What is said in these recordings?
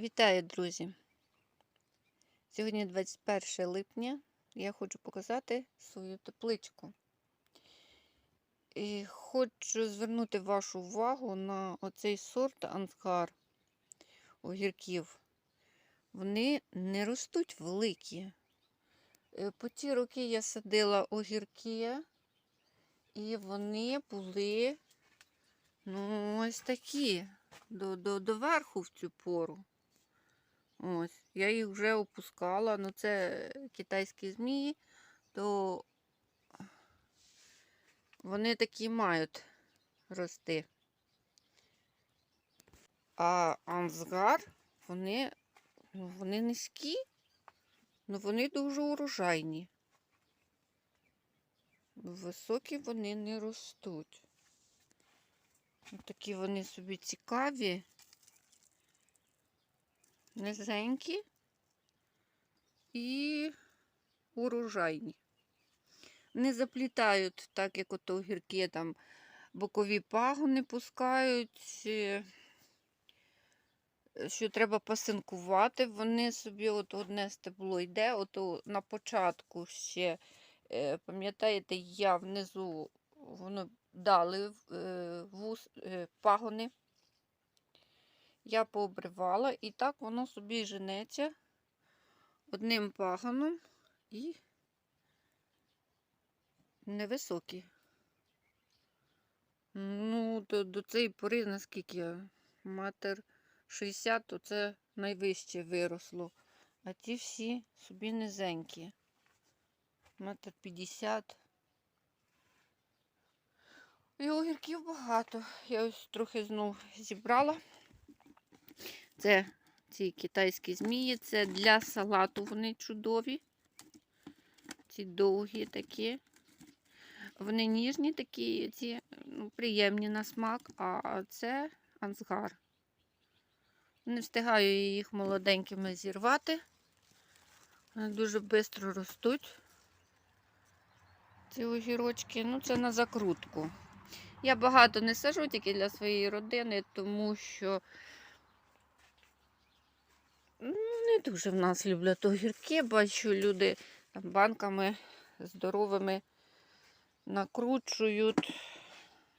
Вітаю, друзі! Сьогодні 21 липня. Я хочу показати свою тепличку. І хочу звернути вашу увагу на оцей сорт ансгар огірків. Вони не ростуть великі. Е, По ті роки я садила огірки, і вони були ну, ось такі до, до, до верху в цю пору. Ось, я їх вже опускала, ну це китайські змії, то вони такі мають рости. А ансгар, вони, ну, вони низькі, але вони дуже урожайні. Високі вони не ростуть. Такі вони собі цікаві, низенькі і урожайні. Не заплітають, так як ото огірки там бокові пагони пускають, е, що треба пасинкувати. Вони собі от одне стебло йде, ото на початку ще, е, пам'ятаєте, я внизу воно дали е, вус, пагони. Я пообривала, і так воно собі женеться одним пагоном і невисокі. Ну, до, до цієї пори, наскільки я матер 60, то це найвище виросло. А ті всі собі низенькі. Метр 50. І огірків багато. Я ось трохи знов зібрала. Це ці китайські змії, це для салату вони чудові. Ці довгі такі. Вони ніжні такі, ці ну, приємні на смак, а це ансгар. Не встигаю їх молоденькими зірвати. Вони дуже швидко ростуть. Ці огірочки, ну це на закрутку. Я багато не сажу тільки для своєї родини, тому що ну, не дуже в нас люблять огірки. Бачу, люди там банками здоровими накручують.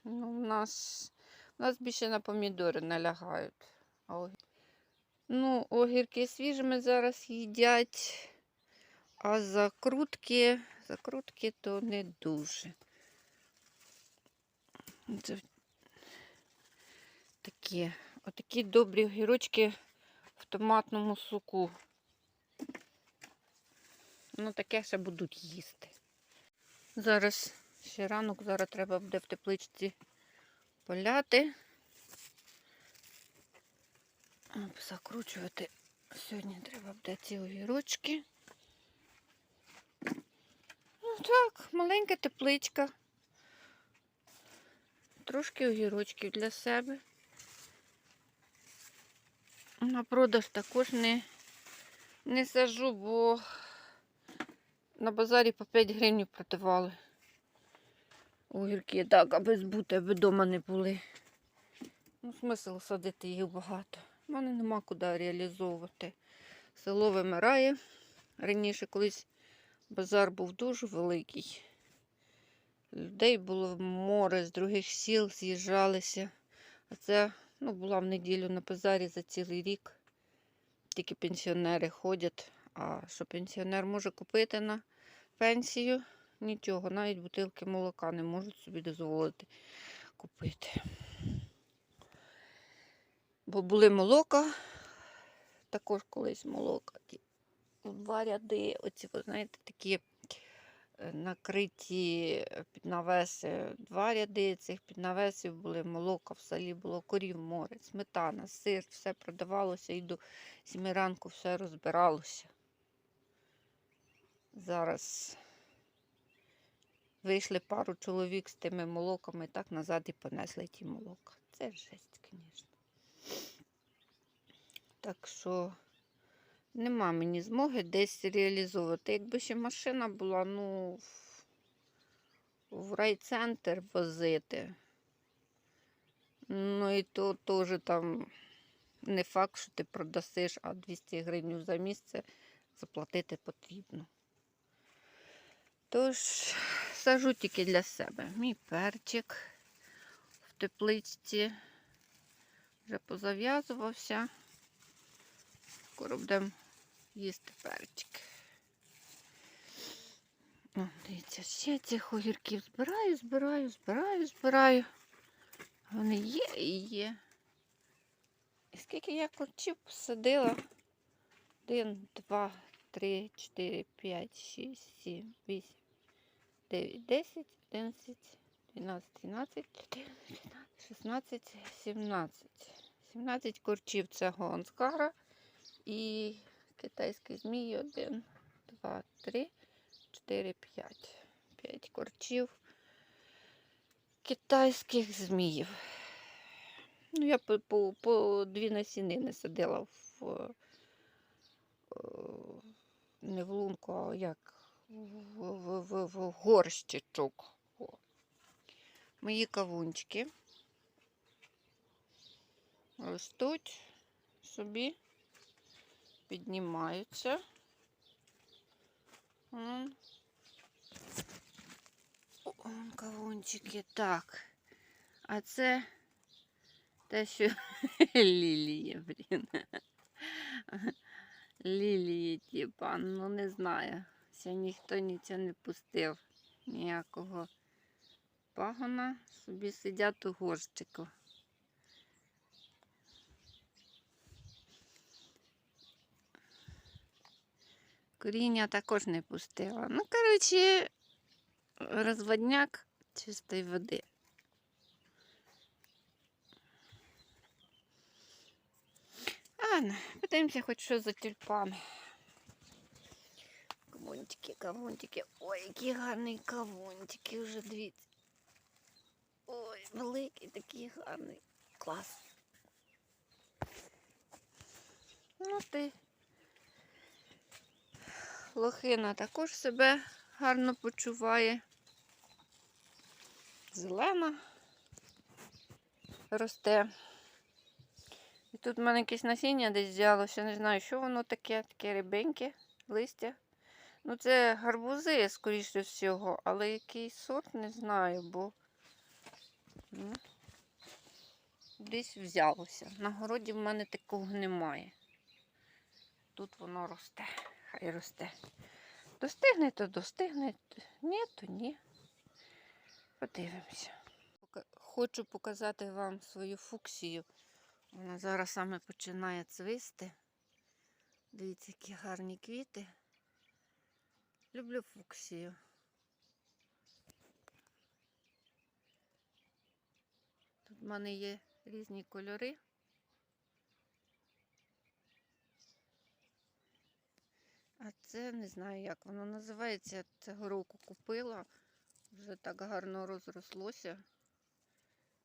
Ну, в нас, в нас більше на помідори налягають. Ну, огірки свіжими зараз їдять, а закрутки, закрутки то не дуже. Це такі, отакі добрі огірочки в томатному соку. Ну, таке ще будуть їсти. Зараз ще ранок, зараз треба буде в тепличці поляти. Закручувати. Сьогодні треба буде ці огірочки. Ну так, маленька тепличка. Трошки огірочків для себе. На продаж також не, не сажу, бо на базарі по 5 гривень продавали. Огірки, так, аби збути, аби вдома не були. Ну, смисл садити їх багато. У мене нема куди реалізовувати. Село вимирає. Раніше колись базар був дуже великий. Людей було море з других сіл, з'їжджалися. А це ну, була в неділю на базарі за цілий рік. Тільки пенсіонери ходять. А що пенсіонер може купити на пенсію? Нічого, навіть бутилки молока не можуть собі дозволити купити. Бо були молока, також колись молока. Два ряди, оці, ви знаєте, такі накриті е, під навеси. Два ряди цих піднавесів були молока в селі, було корів море, сметана, сир, все продавалося і до сіми ранку все розбиралося. Зараз вийшли пару чоловік з тими молоками, так назад і понесли ті молока. Це жесть, звісно. Так що нема мені змоги десь реалізовувати. Якби ще машина була, ну, в, в райцентр возити. Ну і то теж там не факт, що ти продасиш, а 200 гривень за місце заплатити потрібно. Тож, сажу тільки для себе. Мій перчик в тепличці вже позав'язувався. Скоро будемо їсти перчик. О, дивіться, ще цих огірків збираю, збираю, збираю, збираю. Вони є і є. І скільки я корчів посадила? Один, два, три, чотири, п'ять, шість, сім, вісім, дев'ять, десять, одинадцять, дванадцять, тринадцять, чотирнадцять, шістнадцять, сімнадцять. Сімнадцять корчів це гонскара і китайський змій. Один, два, три, чотири, п'ять. П'ять корчів китайських зміїв. Ну, я по, по, по дві насінини садила в, е, не в лунку, а як в, в, в, в горщичок. О. Мої кавунчики ростуть собі, піднімаються. М. О, он кавунчики. Так. А це те, що лілії, блін. Лілії, типа, ну не знаю. Ще ніхто нічого не пустив. Ніякого пагона. Собі сидять у горщику. Коріння також не пустила. Ну, коротше, розводняк чистої води. Ладно, подивимося хоч що за тюльпани. Кавунтики, кавунтики. Ой, які гарні кавунтики вже дивіться. Ой, великий такий гарний. Клас. Ну ти. Лохина також себе гарно почуває. Зелена росте. І тут в мене якесь насіння десь взялося, не знаю, що воно таке, таке рибеньке, листя. Ну, це гарбузи, скоріше всього, але який сорт, не знаю, бо ну, десь взялося. На городі в мене такого немає. Тут воно росте, хай росте. Достигне, то достигне, ні, то ні. Подивимося. Хочу показати вам свою фуксію. Вона зараз саме починає цвісти. Дивіться, які гарні квіти. Люблю фуксію. Тут в мене є різні кольори. А це не знаю, як воно називається. Цього року купила. Вже так гарно розрослося.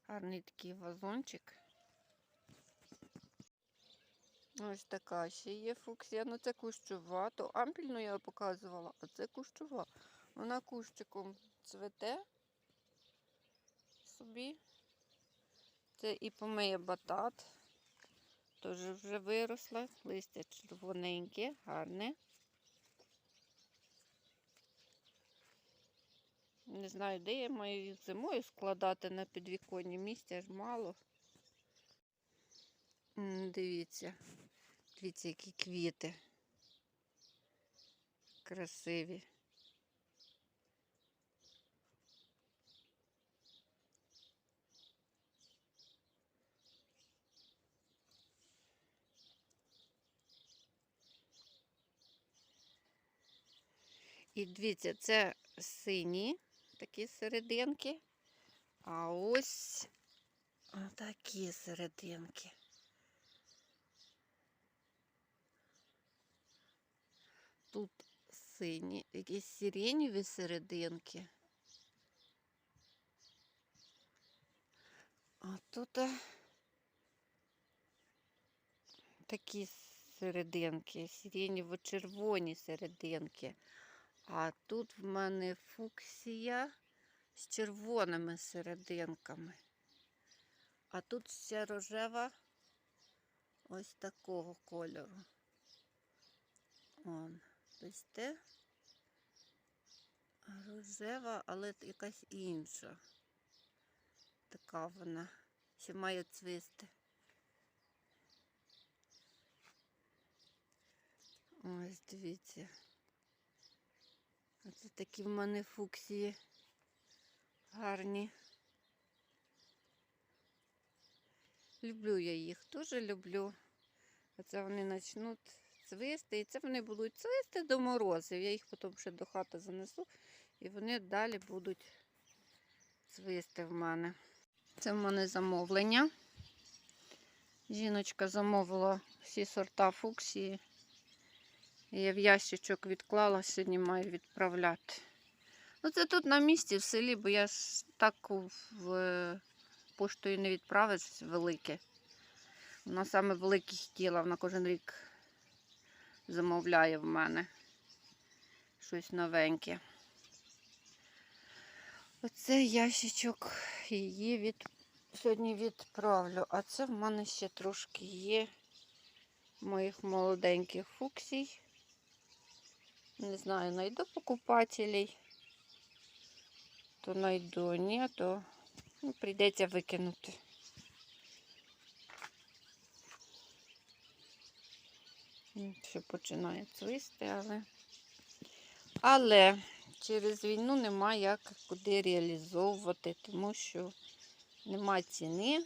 Гарний такий вазончик. Ось така ще є фуксія. Ну це кущова. То ампільну я показувала, а це кущова. Вона кущиком цвете собі. Це і помиє батат. Теж вже виросла. Листя червоненьке, гарне. Не знаю, де я маю їх зимою складати на підвіконні. Місця ж мало. Дивіться. Дивіться, які квіти. Красиві. І дивіться, це сині такі серединки, а ось такі серединки. Тут сині, якісь сиренєві серединки. А тут такі серединки, сиренєво-червоні серединки. А тут в мене фуксія з червоними серединками. А тут вся рожева ось такого кольору. Он, бачите? Рожева, але якась інша. Така вона. Ще має цвісти. Ось дивіться. Оце такі в мене фуксії гарні. Люблю я їх, дуже люблю. Оце вони почнуть цвісти, і це вони будуть цвісти до морозів. Я їх потім ще до хати занесу, і вони далі будуть цвісти в мене. Це в мене замовлення. Жіночка замовила всі сорта фуксії. Я в ящичок відклала, сьогодні маю відправляти. Ну, це тут на місці в селі, бо я ж так в е, поштою не відправиш велике. Вона саме велике хотіла, вона кожен рік замовляє в мене щось новеньке. Оце ящичок її від... сьогодні відправлю. А це в мене ще трошки є моїх молоденьких фуксій. Не знаю, знайду покупателей. То знайду, ні, то ну, прийдеться викинути. Ще починає цвісти, але. Але через війну нема як куди реалізовувати, тому що нема ціни,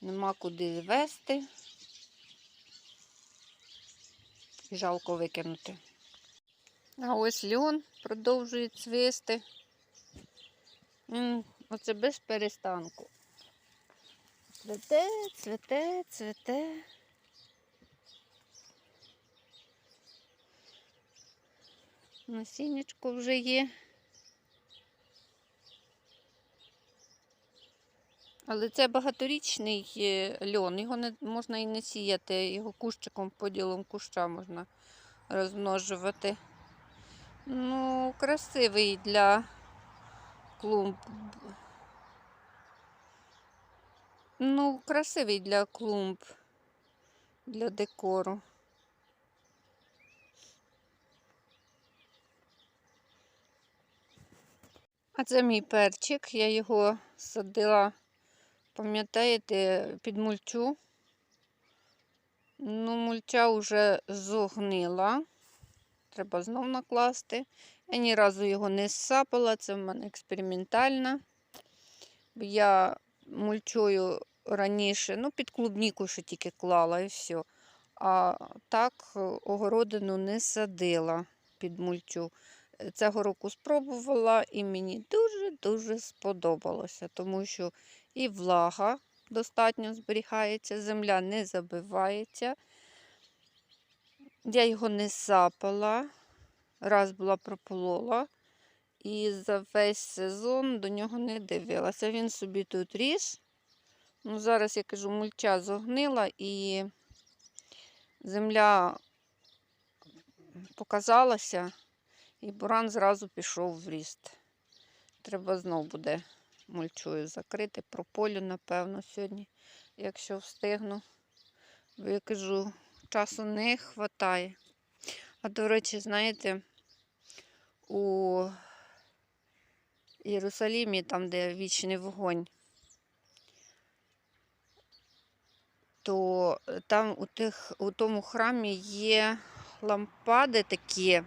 нема куди вести. І жалко викинути. А ось льон продовжує цвісти. Оце без перестанку. Цвете, цвете, цвете. Насіннячко вже є. Але це багаторічний е, льон, його не можна і не сіяти, його кущиком, поділом куща можна розмножувати. Ну, красивий для клумб. Ну, красивий для клумб, для декору. А це мій перчик. Я його садила, пам'ятаєте, під мульчу. Ну, мульча вже зогнила. Треба знов накласти. Я ні разу його не сапала, це в мене експериментальна. Я мульчою раніше, ну, під клубніку ще тільки клала і все. А так е, огородину не садила під мульчу. Е, Цього року спробувала і мені дуже-дуже сподобалося, тому що і влага достатньо зберігається, земля не забивається. Я його не сапала, раз була прополола, і за весь сезон до нього не дивилася. Він собі тут ріс. Ну, зараз, я кажу, мульча зогнила і земля показалася, і буран зразу пішов в ріст. Треба знов буде мульчою закрити, прополю, напевно, сьогодні, якщо встигну. Бо я кажу, часу не вистачає. А до речі, знаєте, у Єрусалімі, там, де вічний вогонь, то там у, тих, у тому храмі є лампади такі,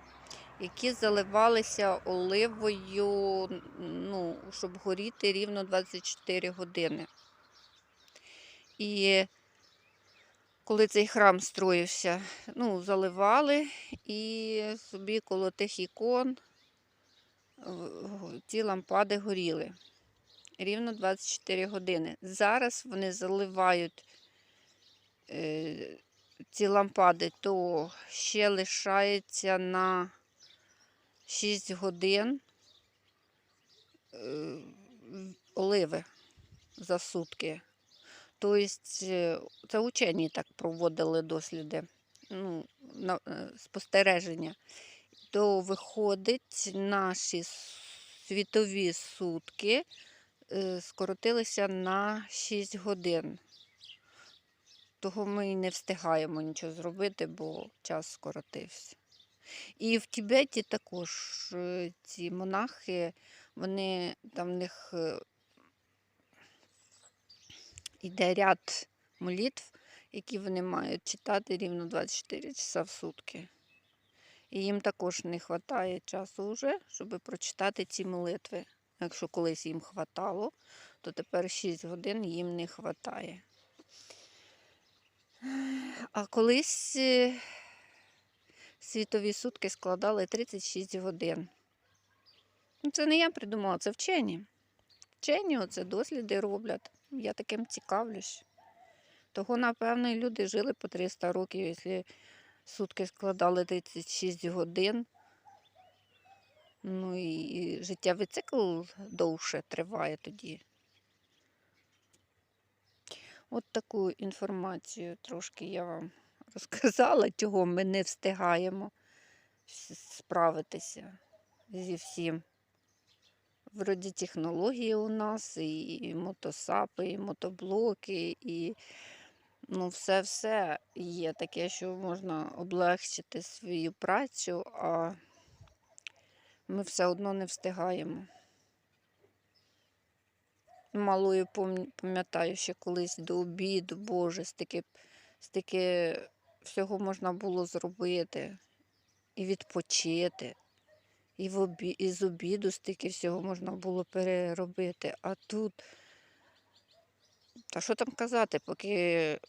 які заливалися оливою, ну, щоб горіти рівно 24 години. І коли цей храм строївся, ну, заливали і собі коло тих ікон ці лампади горіли. Рівно 24 години. Зараз вони заливають е, ці лампади, то ще лишається на 6 годин е, оливи за сутки. Тобто, е, це учені так проводили досліди, ну, е, спостереження. То виходить, наші світові сутки скоротилися на 6 годин. того ми і не встигаємо нічого зробити, бо час скоротився. І в Тібеті також е, ці монахи, вони там в них е, йде ряд молитв, які вони мають читати рівно 24 часа в сутки. І їм також не вистачає часу вже, щоб прочитати ці молитви. Якщо колись їм хватало, то тепер 6 годин їм не вистачає. А колись е, світові сутки складали 36 годин. Ну, Це не я придумала, це вчені. Вчені оце досліди роблять. Я таким цікавлюсь. Того, напевно, люди жили по 300 років, якщо сутки складали 36 годин. Ну і життєвий цикл довше триває тоді. От таку інформацію трошки я вам розказала, чого ми не встигаємо справитися зі всім. Вроді технології у нас, і, і мотосапи, і мотоблоки, і ну, все-все є таке, що можна облегчити свою працю, а ми все одно не встигаємо. Малою пам'ятаю, що колись до обіду, Боже, стільки, стільки всього можна було зробити і відпочити. І, в обі... і з обіду стільки всього можна було переробити. А тут, та що там казати, поки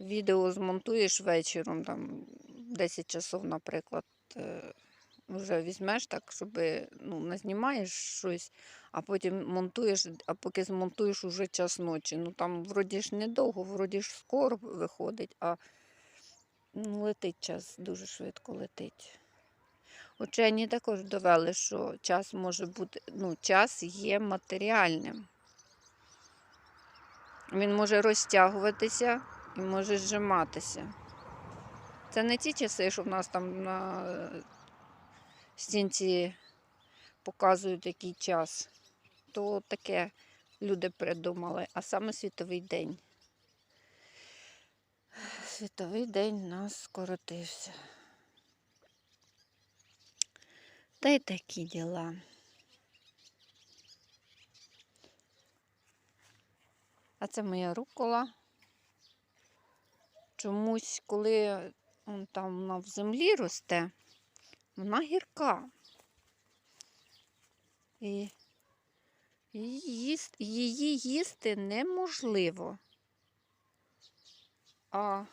відео змонтуєш вечором, там 10 часов, наприклад, е, вже візьмеш так, щоб ну, назнімаєш щось, а потім монтуєш, а поки змонтуєш уже час ночі. Ну там вроді ж недовго, вроді ж скоро виходить, а ну, летить час, дуже швидко летить. Учені також довели, що час може бути, ну, час є матеріальним. Він може розтягуватися і може зжиматися. Це не ті часи, що в нас там на стінці показують який час. То таке люди придумали, а саме світовий день. Світовий день у нас скоротився. Та й такі діла. А це моя рукола. Чомусь, коли он там вона в землі росте, вона гірка. І її їсти неможливо. А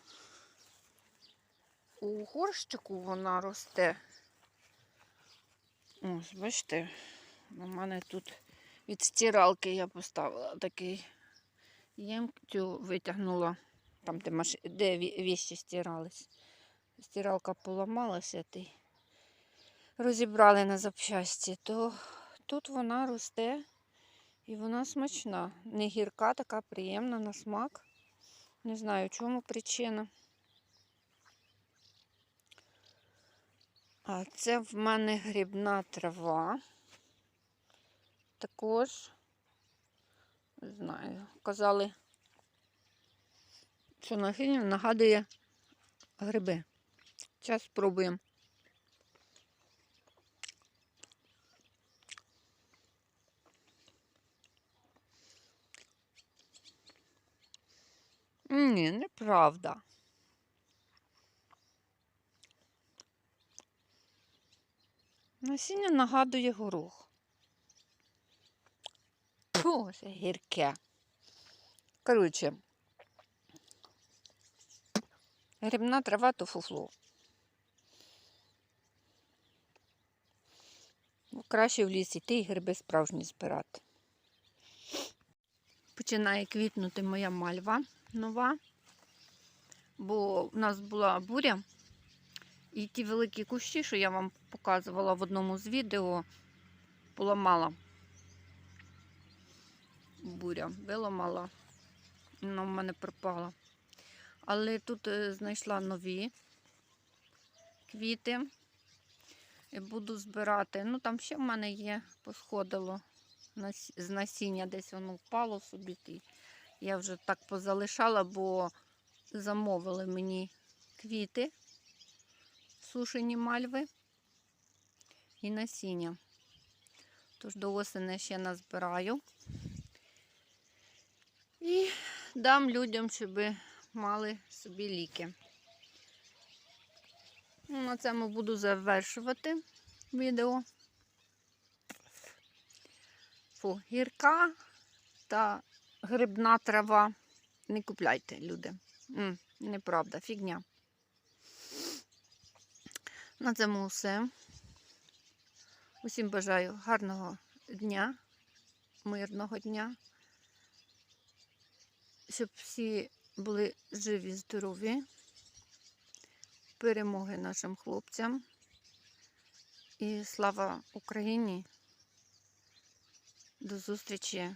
у горщику вона росте. Ось, бачите, у мене тут від стиралки я поставила такий ємцю витягнула, там, де, маш... де віщі стирались. Стиралка поламалася, ти розібрали на запчасті, то тут вона росте і вона смачна. Не гірка, така приємна на смак. Не знаю, чому причина. А це в мене грибна трава. Також, не знаю, казали, що насіння нагадує гриби. Зараз спробуємо. Ні, неправда. Насіння нагадує горох. Фу, це гірке. Коротше, грибна трава то фуфло. Ну, Краще в лісі йти і гриби справжні збирати. Починає квітнути моя мальва нова, бо в нас була буря. І ті великі кущі, що я вам показувала в одному з відео, поламала. Буря виламала, вона в мене пропала. Але тут е, знайшла нові квіти. І буду збирати. Ну, там ще в мене є, посходило з насіння, десь воно впало собі. Я вже так позалишала, бо замовили мені квіти, сушені мальви і насіння. Тож до осені ще назбираю. І дам людям, щоб мали собі ліки. Ну, На цьому буду завершувати відео. Фу, гірка та грибна трава. Не купляйте, люди. М, неправда, фігня. На цьому все. Усім бажаю гарного дня, мирного дня, щоб всі були живі, здорові, перемоги нашим хлопцям. І слава Україні! До зустрічі